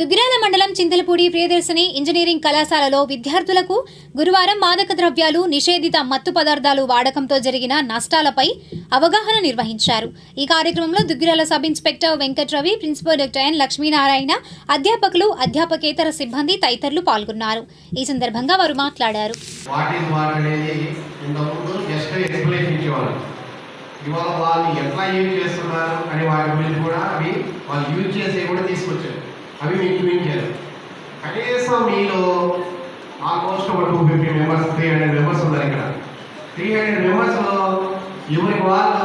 దుగ్గిరాల మండలం చింతలపూడి ప్రియదర్శిని ఇంజనీరింగ్ కళాశాలలో విద్యార్థులకు గురువారం మాదక ద్రవ్యాలు నిషేధిత మత్తు పదార్థాలు వాడకంతో జరిగిన నష్టాలపై అవగాహన నిర్వహించారు. ఈ కార్యక్రమంలో Duggirala sub inspector Venkatravi principal doctor N Lakshminarayana అధ్యాపకులు అధ్యాపకేతర సిబ్బంది తదితరులు పాల్గొన్నారు. ఈ సందర్భంగా వారు మాట్లాడారు. ఇవాళ వాళ్ళు ఎట్లా యూజ్ చేస్తున్నారు అని వాటి గురించి కూడా అవి వాళ్ళు యూజ్ చేసేవి కూడా తీసుకొచ్చారు. అవి మీకు చూపించారు. కనీసం మీలో ఆల్మోస్ట్ ఒక two fifty members three hundred members ఉన్నారు ఇక్కడ. త్రీ హండ్రెడ్ మెంబర్స్లో ఎవరికి వాళ్ళు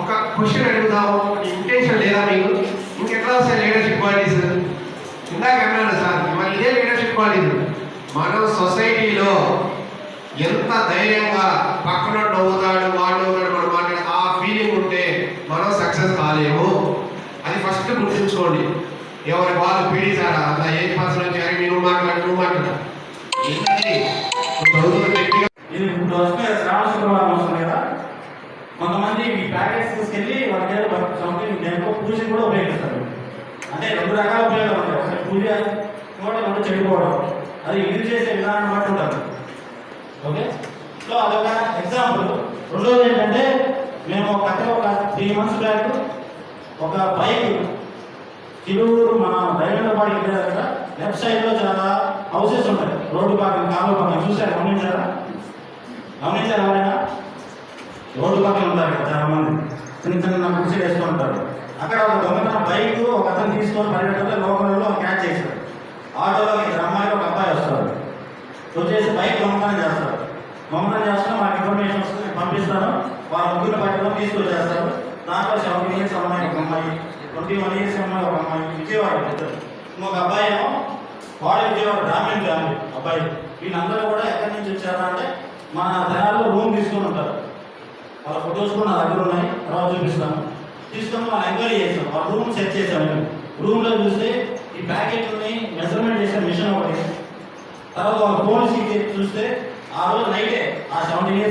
ఒక క్వశ్చన్ అడుగుదాము ఇంటెన్షన్ లేదా మీకు? ఇంకెట్లా వస్తాయి లీడర్షిప్ క్వాలిటీస్ ఇందాక అన్నాను సార్ మరి ఇదే లీడర్షిప్ క్వాలిటీస్ మనం సొసైటీలో ఎంత ధైర్యంగా పక్కన నవ్వుతాడు వాడు మనం మాట్లాడే ఆ ఫీలింగ్ ఉంటే మనం సక్సెస్ కాలేము. అది ఫస్ట్ గుర్తుంచుకోండి. ఎవరి వాళ్ళు పీడిస్తారా అంత ఏ పర్సన్ వచ్చి అరే నువ్వు మాట్లాడు. నువ్వు మాట్లాడు ఇది ఇప్పుడు వస్తే శ్రావణ శుక్రవారం వస్తుంది కదా కొంతమంది ఈ ప్యాకెట్స్ తీసుకెళ్ళి వాళ్ళ దగ్గర సంథింగ్ దేనికో పూజ కూడా ఉపయోగిస్తారు. అంటే రెండు రకాల ఉపయోగాలు ఉంటాయి. ఒకటి పూజ చూడటం ఒకటి చెడిపోవడం. అది యూజ్ చేసే విధానం బట్టి ఉంటుంది. ఓకే సో అదొక ఎగ్జాంపుల్ రెండోది ఏంటంటే మేము గత ఒక త్రీ మంత్స్ బ్యాక్ ఒక బైక్ తిరువురు మన రైల్వేపాడికి వెళ్ళారు కదా లెఫ్ట్ సైడ్లో చాలా హౌసెస్ ఉంటాయి. రోడ్డు పక్కన కాలువ పక్కన చూసారు గమనించారా? గమనించారు ఎవరైనా? రోడ్డు పక్కన ఉంటారు కదా చాలా మంది. చిన్న చిన్న కుర్చీ వేసుకొని ఉంటారు. అక్కడ ఒక దొంగతనం బైక్ ఒక అతను తీసుకొని పరిగెడితే లోకల్లో క్యాచ్ చేశారు. ఆటోలో ఇద్దరు అమ్మాయిలు ఒక అబ్బాయి వస్తారు. వచ్చేసి బైక్ దొంగతనం చేస్తారు. దొంగతనం చేస్తున్నా మాకు ఇన్ఫర్మేషన్ వస్తుంది పంపిస్తాను. వాళ్ళ ముగ్గురు పట్టడం తీసుకొచ్చేస్తారు. దాంట్లో సెవెన్ ఇయర్స్ అమ్మాయి ఒక అమ్మాయి. ట్వంటీ వన్ ఇయర్స్ అమ్మాయి ఒక అమ్మాయి విజయవాడ ఇద్దరు ఇంకొక అబ్బాయి ఏమో వాడు విజయవాడ గ్రామీణ ఫ్యామిలీ అబ్బాయి. వీళ్ళందరూ కూడా ఎక్కడి నుంచి వచ్చారా అంటే మన ధనాల్లో రూమ్ తీసుకొని ఉంటారు. వాళ్ళ ఫొటోస్ కూడా నా దగ్గర ఉన్నాయి. తర్వాత చూపిస్తాను. తీసుకొని వాళ్ళు ఎంక్వైరీ చేస్తాం. వాళ్ళ రూమ్ సెట్ చేసాం మేము. రూమ్లో చూస్తే ఈ ప్యాకెట్ని మెజర్మెంట్ చేసే మిషన్ ఒకటి. తర్వాత వాళ్ళ ఫోన్ చూస్తే ఆ రోజు నైటే ఆ సెవెంటీన్ ఇయర్స్